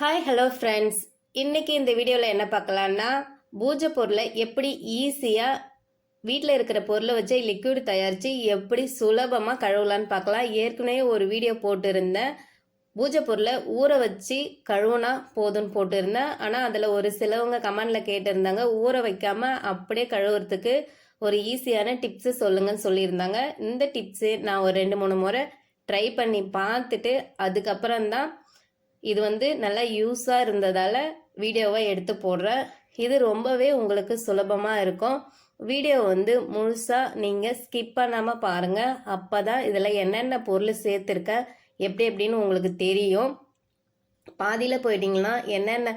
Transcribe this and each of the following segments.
Hi hello friends இன்னைக்கு இந்த வீடியோவில் என்ன பார்க்கலான்னா பூஜை பொருளை எப்படி ஈஸியாக வீட்டில் இருக்கிற பொருளை வச்சு லிக்விட் தயாரித்து எப்படி சுலபமாக கழுவலான்னு பார்க்கலாம். ஏற்கனவே ஒரு வீடியோ போட்டிருந்தேன். பூஜை பொருளை ஊற வச்சு கழுவுனா போதும்னு போட்டிருந்தேன். ஆனால் அதில் ஒரு சிலவங்க கமெண்டில் கேட்டிருந்தாங்க ஊற வைக்காமல் அப்படியே கழுவுறதுக்கு ஒரு ஈஸியான டிப்ஸு சொல்லுங்கன்னு சொல்லியிருந்தாங்க. இந்த டிப்ஸு நான் ஒரு ரெண்டு மூணு முறை ட்ரை பண்ணி பார்த்துட்டு அதுக்கப்புறம் தான் இது வந்து நல்லா யூஸாக இருந்ததால் வீடியோவை எடுத்து போடுறேன். இது ரொம்பவே உங்களுக்கு சுலபமாக இருக்கும். வீடியோ வந்து முழுசாக நீங்கள் ஸ்கிப் பண்ணாமல் பாருங்கள் அப்போ தான் இதில் என்னென்ன பொருள் சேர்த்துருக்க எப்படி எப்படின்னு உங்களுக்கு தெரியும். பாதியில் போயிட்டீங்கன்னா என்னென்ன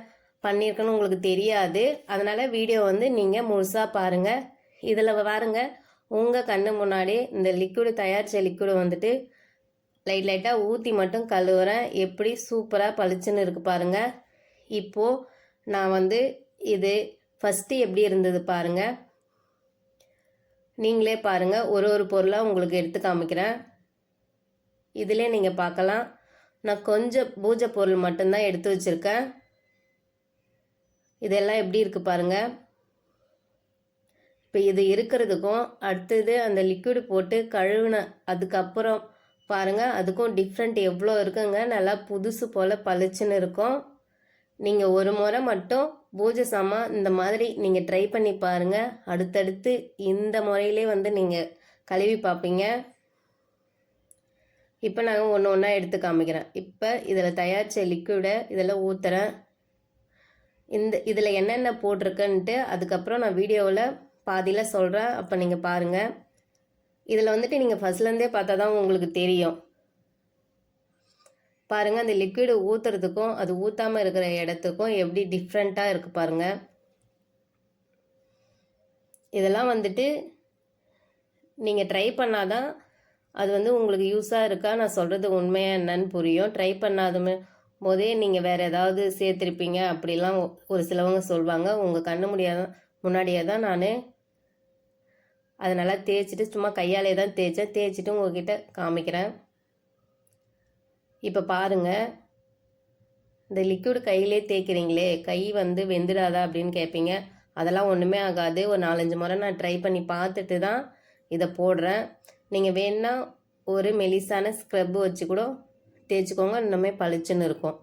பண்ணியிருக்குன்னு உங்களுக்கு தெரியாது. அதனால் வீடியோ வந்து நீங்கள் முழுசாக பாருங்கள் இதில் பாருங்கள் உங்கள் கண்ணு முன்னாடி இந்த லிக்விடு தயாரித்த லிக்விடு வந்துட்டு லைட் லைட்டாக ஊற்றி மட்டும் கழுவுறேன். எப்படி சூப்பராக பளிச்சுன்னு இருக்குது பாருங்கள் இப்போது நான் வந்து இது ஃபஸ்ட்டு எப்படி இருந்தது பாருங்கள் நீங்களே பாருங்கள் ஒரு ஒரு பொருளாக உங்களுக்கு எடுத்து காமிக்கிறேன். இதிலே நீங்கள் பார்க்கலாம். நான் கொஞ்சம் பூஜை பொருள் மட்டும்தான் எடுத்து வச்சுருக்கேன். இதெல்லாம் எப்படி இருக்குது பாருங்கள் இப்போ இது இருக்கிறதுக்கும் அடுத்தது அந்த லிக்விடு போட்டு கழுவின அதுக்கப்புறம் பாருங்கள் அதுக்கும் டிஃப்ரெண்ட் எவ்வளோ இருக்குங்க. நல்லா புதுசு போல் பளிச்சுன்னு இருக்கும். நீங்கள் ஒரு முறை மட்டும் பூஜை சாமான் இந்த மாதிரி நீங்கள் ட்ரை பண்ணி பாருங்கள் அடுத்தடுத்து இந்த முறையிலே வந்து நீங்கள் கழுவி பார்ப்பீங்க. இப்போ நாங்கள் ஒன்று ஒன்றா எடுத்து காமிக்கிறேன். இப்போ இதில் தயாரித்த லிக்விடை இதில் ஊற்றுறேன் இந்த இதில் என்னென்ன போட்டிருக்குன்ட்டு அதுக்கப்புறம் நான் வீடியோவில் பாதியில் சொல்கிறேன் அப்போ நீங்கள் பாருங்கள் இதில் வந்துட்டு நீங்கள் ஃபஸ்ட்லேருந்தே பார்த்தா தான் உங்களுக்கு தெரியும். பாருங்கள் அந்த லிக்விடு ஊற்றுறதுக்கும் அது ஊற்றாமல் இருக்கிற இடத்துக்கும் எப்படி டிஃப்ரெண்ட்டாக இருக்குது பாருங்கள் இதெல்லாம் வந்துட்டு நீங்கள் ட்ரை பண்ணால் தான் அது வந்து உங்களுக்கு யூஸாக இருக்கா? நான் சொல்கிறது உண்மையாக என்னன்னு புரியும். ட்ரை பண்ணாதுமே போதே நீங்கள் வேறு ஏதாவது சேர்த்துருப்பீங்க. அப்படிலாம் ஒரு சிலவங்க சொல்லுவாங்க உங்கள் கண்ணு முடியாத முன்னாடியே தான் நான் அதை நல்லா தேய்ச்சிட்டு சும்மா கையாலே தான் தேய்ச்சேன். தேய்ச்சிட்டு உங்ககிட்ட காமிக்கிறேன். இப்போ பாருங்கள் இந்த லிக்விட் கையிலே தேய்க்கிறீங்களே கை வந்து வெந்துடாதா அப்படின்னு கேட்பீங்க அதெல்லாம் ஒன்றுமே ஆகாது. ஒரு நாலஞ்சு முறை நான் ட்ரை பண்ணி பார்த்துட்டு தான் இதை போடுறேன். நீங்கள் வேணால் ஒரு மெலிசான ஸ்க்ரப் வச்சு கூட தேய்ச்சிக்கோங்க. இன்னுமே பளிச்சுன்னு இருக்கும்.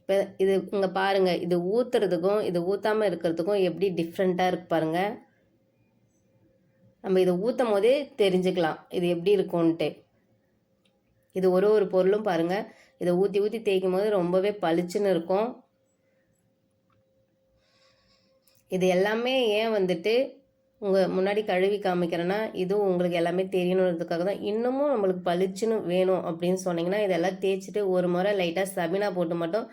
இப்போ இது இங்கே பாருங்கள் இது ஊற்றுறதுக்கும் இது ஊற்றாமல் இருக்கிறதுக்கும் எப்படி டிஃப்ரெண்ட்டாக இருக்கு பாருங்கள் நம்ம இதை ஊற்றும் போதே தெரிஞ்சுக்கலாம். இது எப்படி இருக்கும்ன்ட்டு. இது ஒரு ஒரு பொருளும் பாருங்கள் இதை ஊற்றி ஊற்றி தேய்க்கும் போது ரொம்பவே பளிச்சுன்னு இருக்கும். இது எல்லாமே ஏன் வந்துட்டு உங்கள் முன்னாடி கழுவி காமிக்கிறேன்னா இதுவும் உங்களுக்கு எல்லாமே தெரியணுன்றதுக்காக தான். இன்னமும் நம்மளுக்கு பளிச்சுன்னு வேணும் அப்படின்னு சொன்னிங்கன்னா இதெல்லாம் தேய்ச்சிட்டு ஒரு முறை லைட்டாக சபினா போட்டு மட்டும்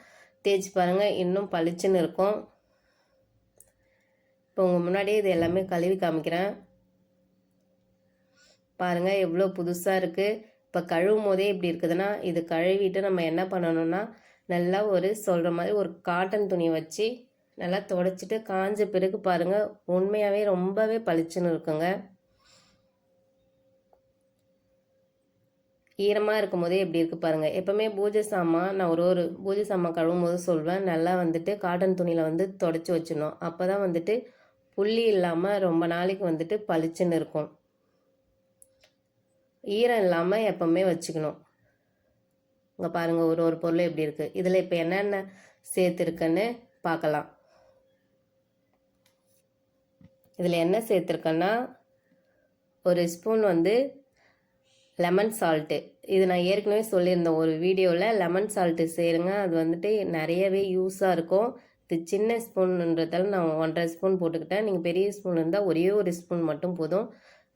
தேய்ச்சி பாருங்கள் இன்னும் பளிச்சுன்னு இருக்கும். இப்போ உங்கள் முன்னாடியே இது எல்லாமே கழுவி காமிக்கிறேன். பாருங்கள் எவ்வளோ புதுசாக இருக்குது இப்போ கழுவும் போதே இப்படி இருக்குதுன்னா இது கழுவிட்டு நம்ம என்ன பண்ணணும்னா நல்லா ஒரு சொல்கிற மாதிரி ஒரு காட்டன் துணி வச்சு நல்லா தொடச்சிட்டு காஞ்ச பிறகு பாருங்கள் உண்மையாகவே ரொம்பவே பளிச்சுன்னு இருக்குங்க. ஈரமாக இருக்கும் போதே எப்படி இருக்குது பாருங்கள் எப்போவுமே பூஜை சாமான் நான் ஒரு ஒரு பூஜை சாமான் கழுவும் போது சொல்வேன் நல்லா வந்துட்டு காட்டன் துணியில் வந்து தொடச்சி வச்சிடணும். அப்போ தான் வந்துட்டு புள்ளி இல்லாமல் ரொம்ப நாளைக்கு வந்துட்டு பளிச்சுன்னு இருக்கும். ஈரம் இல்லாமல் எப்போவுமே வச்சுக்கணும். இங்கே பாருங்கள் ஒரு ஒரு பொருள் எப்படி இருக்குது இதில் இப்போ என்னென்ன சேர்த்துருக்குன்னு பார்க்கலாம். இதில் என்ன சேர்த்துருக்கேன்னா ஒரு ஸ்பூன் வந்து லெமன் சால்ட்டு இது நான் ஏற்கனவே சொல்லியிருந்தேன் ஒரு வீடியோவில் லெமன் சால்ட்டு சேருங்க. அது வந்துட்டு நிறையவே யூஸாக இருக்கும். இது சின்ன ஸ்பூன்ன்றதால நான் ஒன்றரை ஸ்பூன் போட்டுக்கிட்டேன். நீங்கள் பெரிய ஸ்பூன் இருந்தால் ஒரே ஒரு ஸ்பூன் மட்டும் போதும்.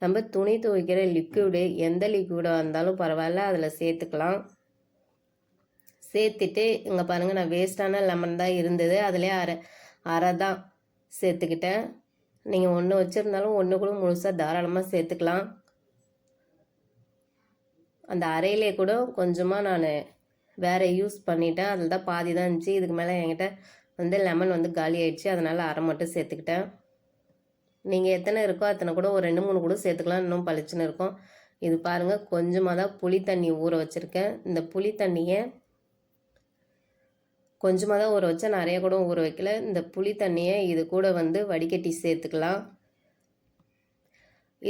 நம்ம துணி துவைக்கிற லிக்விடு எந்த லிக்விடாக இருந்தாலும் பரவாயில்ல அதில் சேர்த்துக்கலாம். சேர்த்துட்டு இங்கே பாருங்கள் நான் வேஸ்ட்டான லெமன் தான் இருந்தது. அதிலே அரை அரை தான் சேர்த்துக்கிட்டேன். நீங்கள் ஒன்று வச்சுருந்தாலும் ஒன்று கூட முழுசாக தாராளமாக சேர்த்துக்கலாம். அந்த அறையிலே கூட கொஞ்சமாக நான் வேறு யூஸ் பண்ணிட்டேன். அதில் தான் பாதி தான் இருந்துச்சு. இதுக்கு மேலே என்கிட்ட வந்து லெமன் வந்து காலி ஆயிடுச்சு. அதனால் அரை மட்டும் சேர்த்துக்கிட்டேன். நீங்கள் எத்தனை இருக்கோ அத்தனை கூட ஒரு ரெண்டு மூணு கூட சேர்த்துக்கலாம். இன்னும் பளிச்சுன்னு இருக்கும். இது பாருங்கள் கொஞ்சமாக தான் புளி தண்ணி ஊற வச்சுருக்கேன். இந்த புளி தண்ணியை கொஞ்சமாக தான் ஊற வச்சா நிறைய கூட ஊற வைக்கல. இந்த புளி தண்ணியை இது கூட வந்து வடிகட்டி சேர்த்துக்கலாம்.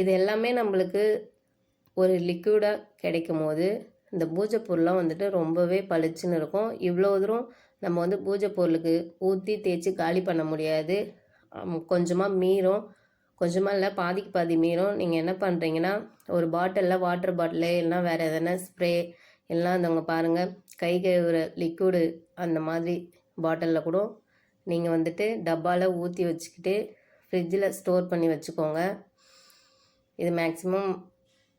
இது எல்லாமே நம்மளுக்கு ஒரு லிக்விடாக கிடைக்கும் போது இந்த பூஜை பொருள்லாம் வந்துட்டு ரொம்பவே பளிச்சுன்னு இருக்கும். இவ்வளோ தூரம் நம்ம வந்து பூஜை பொருளுக்கு ஊற்றி தேய்ச்சி காலி பண்ண முடியாது. கொஞ்சமாக மீறும். கொஞ்சமாக இல்லை பாதிக்கு பாதி மீறும். நீங்கள் என்ன பண்ணுறீங்கன்னா ஒரு பாட்டிலில் வாட்டர் பாட்டிலு இல்லைனா வேறு எதனா ஸ்ப்ரே எல்லாம் அந்தவங்க பாருங்கள் கை கழுவுற லிக்விடு அந்த மாதிரி பாட்டிலில் கூட நீங்கள் வந்துட்டு டப்பாவில் ஊற்றி வச்சுக்கிட்டு ஃப்ரிட்ஜில் ஸ்டோர் பண்ணி வச்சுக்கோங்க. இது மேக்ஸிமம்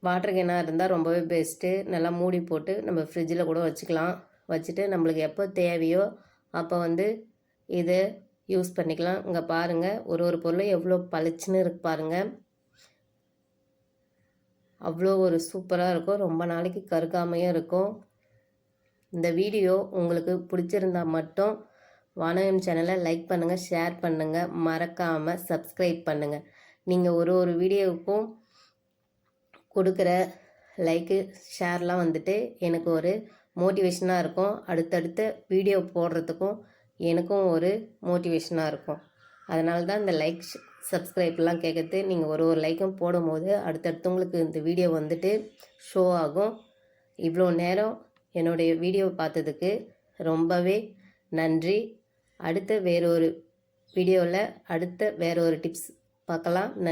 வாட்டர் கேனாக இருந்தால் ரொம்பவே பெஸ்ட்டு நல்லா மூடி போட்டு நம்ம ஃப்ரிட்ஜில் கூட வச்சுக்கலாம். வச்சுட்டு நம்மளுக்கு எப்போ தேவையோ அப்போ வந்து இது யூஸ் பண்ணிக்கலாம். இங்கே பாருங்கள் ஒரு ஒரு பொருளும் எவ்வளோ பளிச்சுன்னு இருக்கு பாருங்கள் அவ்வளோ ஒரு சூப்பராக இருக்கும். ரொம்ப நாளைக்கு கருக்காமையும் இருக்கும். இந்த வீடியோ உங்களுக்கு பிடிச்சிருந்தா மட்டும் வானகம் சேனலை லைக் பண்ணுங்கள் ஷேர் பண்ணுங்கள் மறக்காமல் சப்ஸ்கிரைப் பண்ணுங்கள் நீங்கள் ஒரு ஒரு வீடியோவுக்கும் கொடுக்குற லைக்கு ஷேர்லாம் வந்துட்டு எனக்கு ஒரு மோட்டிவேஷனாக இருக்கும். அடுத்தடுத்த வீடியோ போடுறதுக்கும் எனக்கும் ஒரு மோட்டிவேஷனாக இருக்கும். அதனால தான் இந்த லைக் சப்ஸ்கிரைப்லாம் கேட்குறது நீங்கள் ஒரு ஒரு லைக்கும் போடும்போது அடுத்தடுத்தவங்களுக்கு இந்த வீடியோ வந்துட்டு ஷோ ஆகும். இவ்வளோ நேரம் என்னுடைய வீடியோ பார்த்ததுக்கு ரொம்பவே நன்றி. அடுத்த வேறொரு வீடியோவில் அடுத்த வேறொரு டிப்ஸ் பார்க்கலாம். நன்றி.